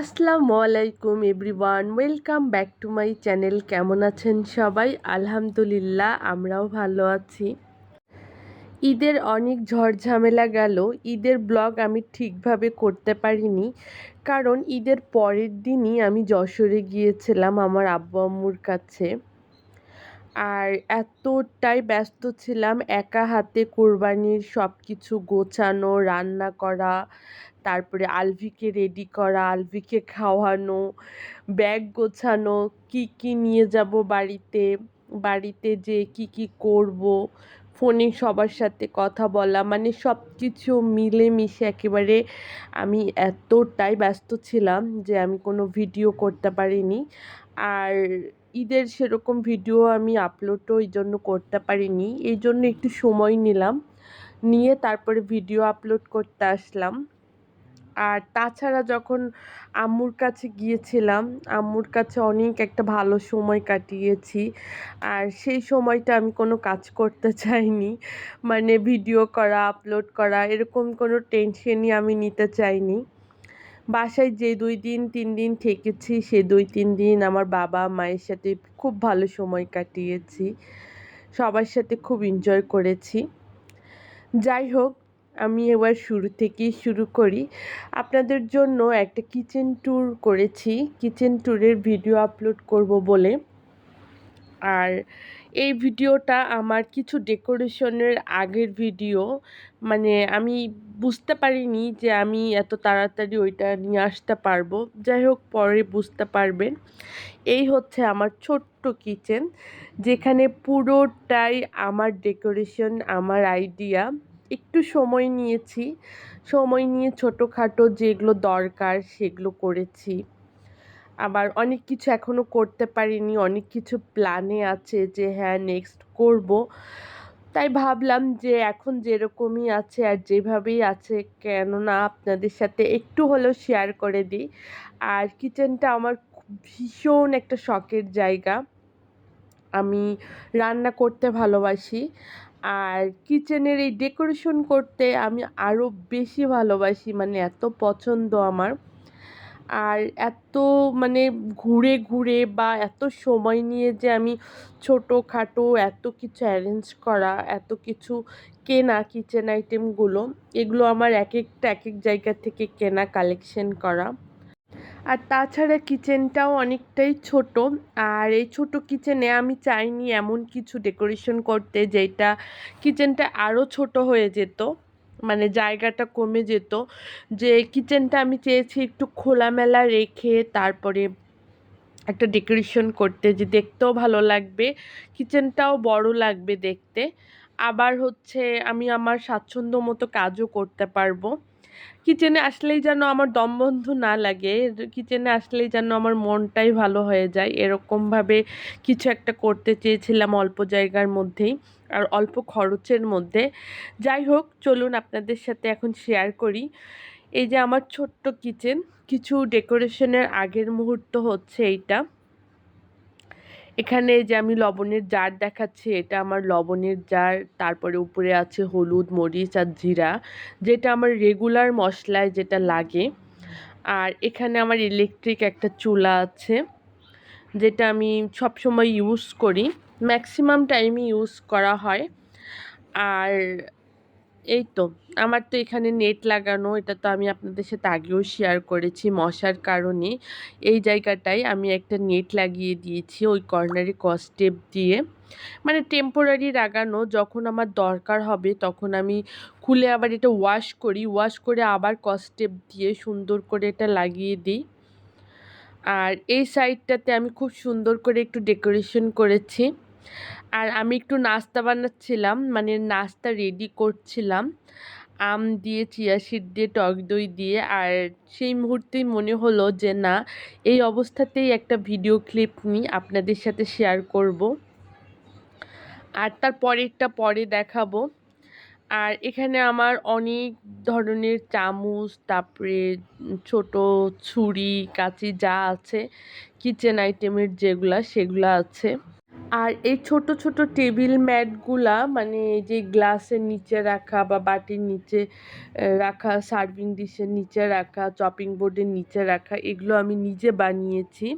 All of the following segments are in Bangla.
আসসালামু আলাইকুম everyone, welcome back to my channel. কেমন আছেন সবাই? আলহামদুলিল্লাহ, আমরাও ভালো আছি। ঈদের অনেক ঝড়ঝামেলা গেল। ঈদের ব্লগ আমি ঠিকভাবে করতে পারিনি। কারণ ঈদের পরের দিনই আমি যশোরে গিয়েছিলাম আমার আব্বু আম্মুর কাছে। আর এতটাই ব্যস্ত ছিলাম, একা হাতে কোরবানির সব কিছু গোছানো, রান্না করা তারপরে আলভিকে রেডি করা, আলভিকে খাওয়ানো ব্যাগ গোছানো, কি কি নিয়ে যাব বাড়িতে বাড়িতে যে কি কি করব ফোনে সবার সাথে কথা বলা মানে সব কিছু মিলেমিশে একেবারে আমি এতটাই ব্যস্ত ছিলাম যে আমি কোনো ভিডিও করতে পারিনি। আর ঈদের সেরকম ভিডিও আমি আপলোডও এই জন্য করতে পারিনি, এই জন্য একটু সময় নিলাম। নিয়ে তারপরে ভিডিও আপলোড করতে আসলাম। আর তাছাড়া যখন আম্মুর কাছে গিয়েছিলাম, আম্মুর কাছে অনেক একটা ভালো সময় কাটিয়েছি। আর সেই সময়টা আমি কোনো কাজ করতে চাইনি মানে ভিডিও করা আপলোড করা, এরকম কোনো টেনশনই আমি নিতে চাইনি। বাসায় যে দুই দিন, তিন দিন থেকেছি, সে দুই, তিন দিন আমার বাবা, মায়ের সাথে খুব ভালো সময় কাটিয়েছি। সবার সাথে খুব এনজয় করেছি। যাই হোক আমি এবার শুরু থেকেই শুরু করি। আপনাদের জন্য একটা কিচেন ট্যুর করেছি। কিচেন ট্যুরের ভিডিও আপলোড করব বলে। আর এই ভিডিওটা আমার কিছু ডেকোরেশনের আগের ভিডিও মানে আমি বুঝতে পারিনি যে আমি এত তাড়াতাড়ি ওইটা নিয়ে আসতে পারব। যাই হোক, পরে বুঝতে পারবেন। এই হচ্ছে আমার ছোট্ট কিচেন যেখানে পুরোটাই আমার ডেকোরেশন আমার আইডিয়া একটু সময় নিয়েছি। সময় নিয়ে ছোটোখাটো যেগুলো দরকার সেগুলো করেছি। আবার অনেক কিছু এখনও করতে পারিনি, অনেক কিছু প্ল্যানে আছে যে হ্যাঁ নেক্সট করব। তাই ভাবলাম যে, এখন যেরকমই আছে আর যেভাবেই আছে, কেননা আপনাদের সাথে একটু হলেও শেয়ার করে দিই। আর কিচেনটা আমার ভীষণ একটা শখের জায়গা। আমি রান্না করতে ভালোবাসি। আর কিচেনের এই ডেকোরেশন করতে আমি আরও বেশি ভালোবাসি মানে এত পছন্দ আমার। আর এত মানে ঘুরে ঘুরে বা এত সময় নিয়ে যে আমি ছোটোখাটো এত কিছু অ্যারেঞ্জ করা, এত কিছু কেনা কিচেন আইটেমগুলো এগুলো আমার এক একটা, এক এক জায়গা থেকে কেনা কালেকশন করা। আর তাছাড়া কিচেনটাও অনেকটাই ছোট। আর এই ছোট কিচেনে আমি চাইনি এমন কিছু ডেকোরেশন করতে যেটা কিচেনটা আরও ছোট হয়ে যেত মানে জায়গাটা কমে যেত। যে কিচেনটা আমি চেয়েছি একটু খোলামেলা রেখে তারপরে একটা ডেকোরেশন করতে যে দেখতেও ভালো লাগবে, কিচেনটাও বড় লাগবে দেখতে। আবার হচ্ছে আমি আমার স্বাচ্ছন্দ্য মতো কাজও করতে পারব। কিচেনে আসলেই যেন আমার দম দমবন্ধ না লাগে, কিচেনে আসলেই যেন আমার মনটাই ভালো হয়ে যায়। এরকমভাবে কিছু একটা করতে চেয়েছিলাম অল্প জায়গার মধ্যেই আর অল্প খরচের মধ্যে। যাই হোক, চলুন আপনাদের সাথে এখন শেয়ার করি। এই যে আমার ছোট্ট কিচেন, কিছু ডেকোরেশনের আগের মুহূর্ত হচ্ছে এইটা। এখানে যে আমি লবণের জার দেখাচ্ছি, এটা আমার লবণের জার, তারপরে উপরে আছে হলুদ, মরিচ আর জিরা, যেটা আমার রেগুলার মশলায় যেটা লাগে। আর এখানে আমার ইলেকট্রিক একটা চুলা আছে, যেটা আমি সব সময় ইউজ করি ম্যাক্সিমাম টাইমই ইউজ করা হয়। আর এই তো, আমার তো এখানে নেট লাগানো, এটা তো আমি আপনাদের সাথে আগেও শেয়ার করেছি মশার কারণে। এই জায়গাটায় আমি একটা নেট লাগিয়ে দিয়েছি ওই কর্নারে কস্টেপ দিয়ে। মানে টেম্পোরারি লাগানো যখন আমার দরকার হবে তখন আমি খুলে আবার এটা ওয়াশ করি ওয়াশ করে আবার কস্টেপ দিয়ে সুন্দর করে এটা লাগিয়ে দিই। আর এই সাইডটাতে আমি খুব সুন্দর করে একটু ডেকোরেশন করেছি। আর আমি একটু নাস্তা বানাচ্ছিলাম মানে নাস্তা রেডি করছিলাম। আম দিয়ে, চিয়া সিড দিয়ে, টক দই দিয়ে। আর সেই মুহূর্তেই মনে হলো যে, না, এই অবস্থাতেই একটা ভিডিও ক্লিপ নিই আপনাদের সাথে শেয়ার করব। আর তার পরেরটা পরে দেখাবো। আর এখানে আমার অনেক ধরনের চামচ, তারপরে ছোট ছুরি, কাঁচি যা আছে কিচেন আইটেমের যেগুলা, সেগুলো আছে। আর এই ছোট ছোট টেবিল ম্যাটগুলা মানে যে গ্লাসের নিচে রাখা বা বাটির নিচে রাখা, সার্ভিং ডিশের নিচে রাখা, চপিং বোর্ডের নিচে রাখা, এগুলো আমি নিজে বানিয়েছি।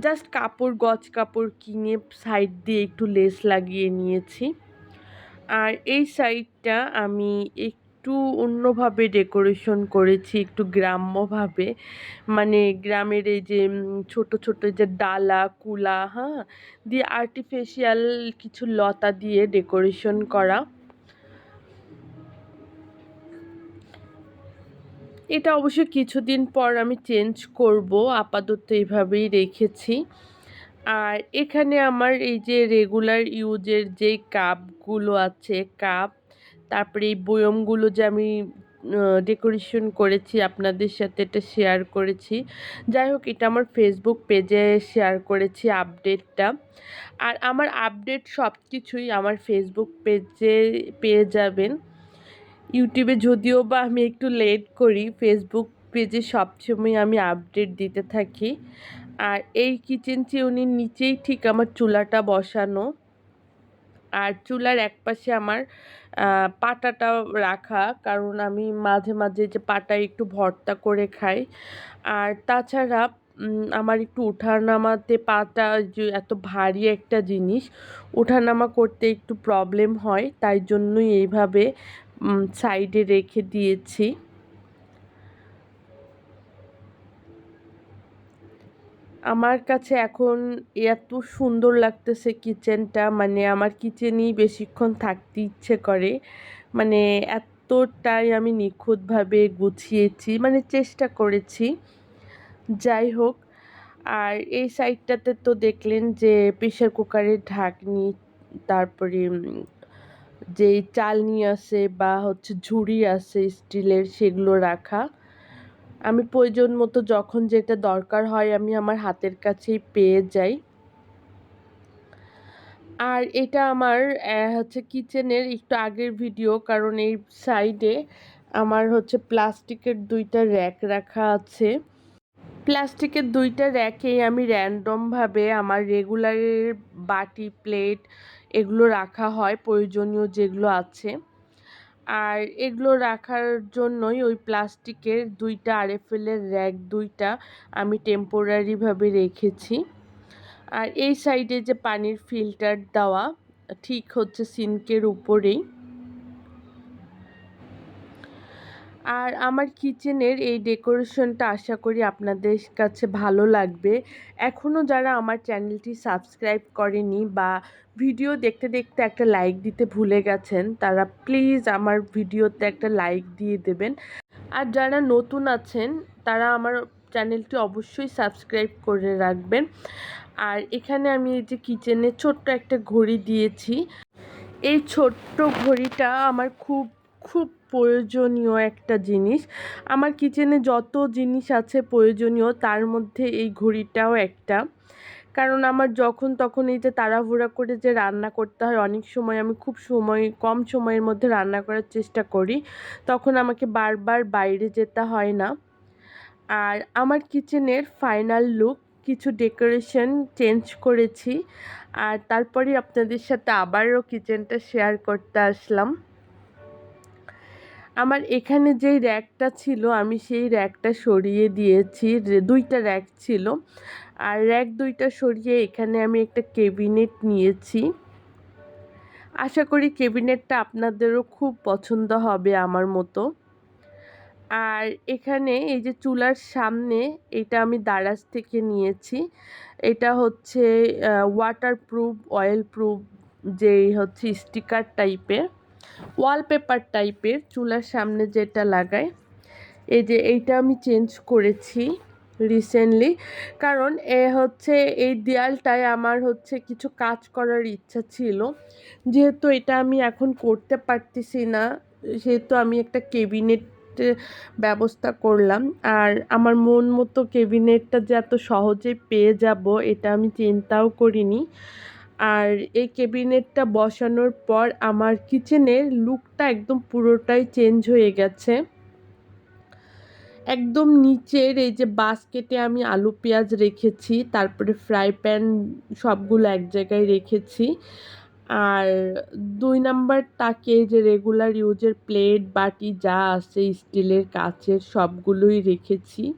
জাস্ট কাপড়, গজ কাপড় কিনে সাইড দিয়ে একটু লেস লাগিয়ে নিয়েছি। আর এই সাইডটা আমি একটু অন্যভাবে ডেকোরেশন করেছি, একটু গ্রাম্যভাবে। মানে গ্রামের এই যে ছোট ছোট যে ডালা, কুলা হ্যাঁ? দিয়ে আর্টিফিশিয়াল কিছু লতা দিয়ে ডেকোরেশন করা। এটা অবশ্য কিছুদিন পর আমি চেঞ্জ করব, আপাতত এইভাবেই রেখেছি। আর এখানে আমার এই যে রেগুলার ইউজের যে কাপগুলো আছে কাপ তারপরে এই বয়মগুলো যে আমি ডেকোরেশন করেছি আপনাদের সাথে এটা শেয়ার করেছি। যাই হোক, এটা আমার ফেসবুক পেজে শেয়ার করেছি আপডেটটা আর আমার আপডেট সব কিছুই আমার ফেসবুক পেজে পেয়ে যাবেন। ইউটিউবে যদিও বা আমি একটু লেট করি ফেসবুক পেজে সবসময় আমি আপডেট দিতে থাকি। আর এই কিচেন চিউনির নিচেই ঠিক আমার চুলাটা বসানো। আর চুলার এক পাশে আমার পাটাটা রাখা। কারণ আমি মাঝে মাঝে যে পাটা একটু ভর্তা করে খাই। আর তাছাড়া আমার একটু ওঠানামাতে পাটা যে এত ভারী একটা জিনিস ওঠানামা করতে একটু প্রবলেম হয়। তাই জন্যই এইভাবে সাইডে রেখে দিয়েছি। আমার কাছে এখন এত সুন্দর লাগতেছে কিচেনটা মানে আমার কিচেনই বেশিক্ষণ থাকতে ইচ্ছে করে। মানে এতটাই আমি নিখুঁতভাবে গুছিয়েছি মানে চেষ্টা করেছি। যাই হোক, আর এই সাইডটাতে তো দেখলেন যে প্রেশার কুকারের ঢাকনি, তারপরে যেই চালনি আছে বা হচ্ছে ঝুড়ি আছে স্টিলের, সেগুলো রাখা। আমি প্রয়োজন মতো যখন যেটা দরকার হয় আমি আমার হাতের কাছেই পেয়ে যাই। আর এটা আমার হচ্ছে কিচেনের একটু আগের ভিডিও, কারণ এই সাইডে আমার হচ্ছে প্লাস্টিকের দুইটা র্যাক রাখা আছে। প্লাস্টিকের দুইটা র্যাকে আমি র্যান্ডমভাবে আমার রেগুলারের বাটি, প্লেট এগুলো রাখা হয়, প্রয়োজনীয় যেগুলো আছে। আর এগুলো রাখার জন্যই ওই প্লাস্টিকের দুইটা আর আরএফএলের র্যাক দুইটা আমি টেম্পোরারিভাবে রেখেছি। আর এই সাইডে যে পানির ফিল্টার দেওয়া, ঠিক হচ্ছে সিঙ্কের উপরেই। আর আমার কিচেনের এই ডেকোরেশনটা আশা করি আপনাদের কাছে ভালো লাগবে। এখনও যারা আমার চ্যানেলটি সাবস্ক্রাইব করেনি বা ভিডিও দেখতে দেখতে একটা লাইক দিতে ভুলে গেছেন, তারা প্লিজ আমার ভিডিওতে একটা লাইক দিয়ে দেবেন। আর যারা নতুন আছেন, তারা আমার চ্যানেলটি অবশ্যই সাবস্ক্রাইব করে রাখবেন। আর এখানে আমি এই যে কিচেনে ছোট্ট একটা ঘড়ি দিয়েছি। এই ছোট্ট ঘড়িটা আমার খুব খুব প্রয়োজনীয় একটা জিনিস। আমার কিচেনে যত জিনিস আছে প্রয়োজনীয়, তার মধ্যে এই ঘড়িটাও একটা। কারণ আমার যখন তখন এই যে তাড়াহুড়া করে যে রান্না করতে হয়, অনেক সময় আমি খুব সময়, কম সময়ের মধ্যে রান্না করার চেষ্টা করি, তখন আমাকে বারবার বাইরে যেতে হয় না। আর আমার কিচেনের ফাইনাল লুক, কিছু ডেকোরেশন চেঞ্জ করেছি। আর তারপরে আপনাদের সাথে আবারও কিচেনটা শেয়ার করতে আসলাম। আমার এখানে যেই র্যাকটা ছিল, আমি সেই র্যাকটা সরিয়ে দিয়েছি। দুইটা র্যাক ছিল। আর র্যাক দুইটা সরিয়ে এখানে আমি একটা কেবিনেট নিয়েছি। আশা করি কেবিনেটটা আপনাদেরও খুব পছন্দ হবে আমার মতো। আর এখানে এই যে চুলার সামনে, এটা আমি দারাজ থেকে নিয়েছি। এটা হচ্ছে ওয়াটার প্রুফ অয়েল প্রুফ যেই হচ্ছে স্টিকার টাইপের ওয়ালপেপার টাইপের চুলার সামনে যেটা লাগায় এই যে এইটা আমি চেঞ্জ করেছি রিসেন্টলি কারণ এ হচ্ছে এই দেয়ালটায় আমার হচ্ছে কিছু কাজ করার ইচ্ছা ছিল। যেহেতু এটা আমি এখন করতে পারতেছি না, সেহেতু আমি একটা কেবিনেট ব্যবস্থা করলাম। আর আমার মন মতো কেবিনেটটা যে এত সহজে পেয়ে যাব, এটা আমি চিন্তাও করিনি। আর এই ক্যাবিনেটটা বসানোর পর আমার কিচেনের লুকটা একদম পুরোটাই চেঞ্জ হয়ে গেছে। একদম নিচের এই যে বাস্কেটে আমি আলু, পেঁয়াজ রেখেছি, তারপরে ফ্রাই প্যান সবগুলো এক জায়গায় রেখেছি। আর দুই নাম্বার তাকে যে রেগুলার ইউজের প্লেট, বাটি যা আছে, স্টিলের কাচের সবগুলোই রেখেছি।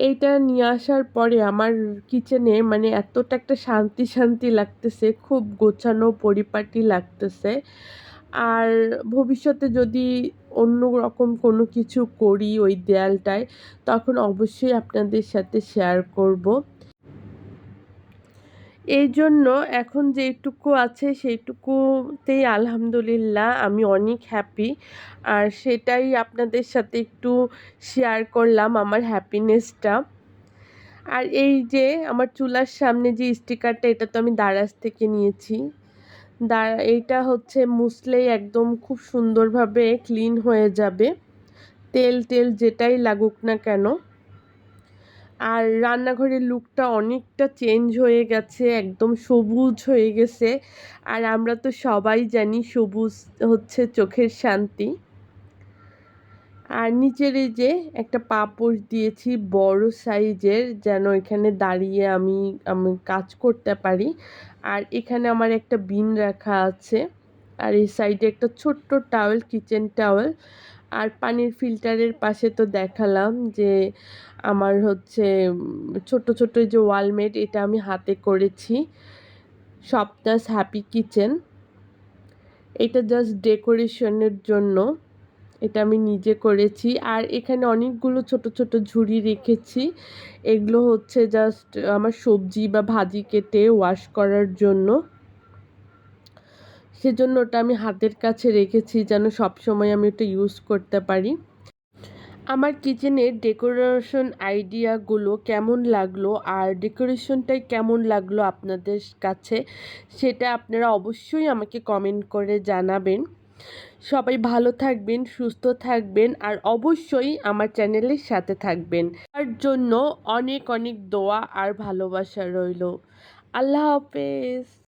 এইটা নিয়ে আসার পরে আমার কিচেনে মানে এতটা একটা শান্তি শান্তি লাগতেছে, খুব গোছানো পরিপাটি লাগতেছে। আর ভবিষ্যতে যদি অন্য রকম কোনো কিছু করি ওই দেয়ালটায়, তখন অবশ্যই আপনাদের সাথে শেয়ার করব। এই জন্য এখন যেইটুকু আছে সেইটুকুতেই আলহামদুলিল্লাহ আমি অনেক হ্যাপি আর সেটাই আপনাদের সাথে একটু শেয়ার করলাম আমার হ্যাপিনেসটা আর এই যে আমার চুলার সামনে যে স্টিকারটা এটা তো আমি দারাজ থেকে নিয়েছি। দা, এইটা হচ্ছে মুসলেই একদম খুব সুন্দরভাবে ক্লিন হয়ে যাবে। তেল টেল যেটাই লাগুক না কেন। আর রান্নাঘরের লুকটা অনেকটা চেঞ্জ হয়ে গেছে, একদম সবুজ হয়ে গেছে। আর আমরা তো সবাই জানি সবুজ হচ্ছে চোখের শান্তি। আর নিচের এই যে একটা পাপোশ দিয়েছি, বড় সাইজের, যেন এখানে দাঁড়িয়ে আমি আমি কাজ করতে পারি। আর এখানে আমার একটা বিন রাখা আছে। আর এই সাইডে একটা ছোট্ট টাওয়েল কিচেন টাওয়েল আর পানির ফিল্টারের পাশে তো দেখালাম যে আমার হচ্ছে ছোট ছোট যে ওয়ালমেট এটা আমি হাতে করেছি। সপ্তাস হ্যাপি কিচেন। এটা জাস্ট ডেকোরেশনের জন্য এটা আমি নিজে করেছি। আর এখানে অনেকগুলো ছোট ছোট ঝুড়ি রেখেছি। এগুলো হচ্ছে জাস্ট আমার সবজি বা ভাজি কেটে ওয়াশ করার জন্য। সেজন্য ওটা আমি হাতের কাছে রেখেছি যেন সবসময় আমি ওটা ইউজ করতে পারি। আমার কিচেনের ডেকোরেশন আইডিয়াগুলো কেমন লাগল আর ডেকোরেশনটাই কেমন লাগল আপনাদের কাছে সেটা আপনারা অবশ্যই আমাকে কমেন্ট করে জানাবেন। সবাই ভালো থাকবেন, সুস্থ থাকবেন আর অবশ্যই আমার চ্যানেলের সাথে থাকবেন। তার জন্য অনেক অনেক দোয়া আর ভালোবাসা রইল। আল্লাহ হাফেজ।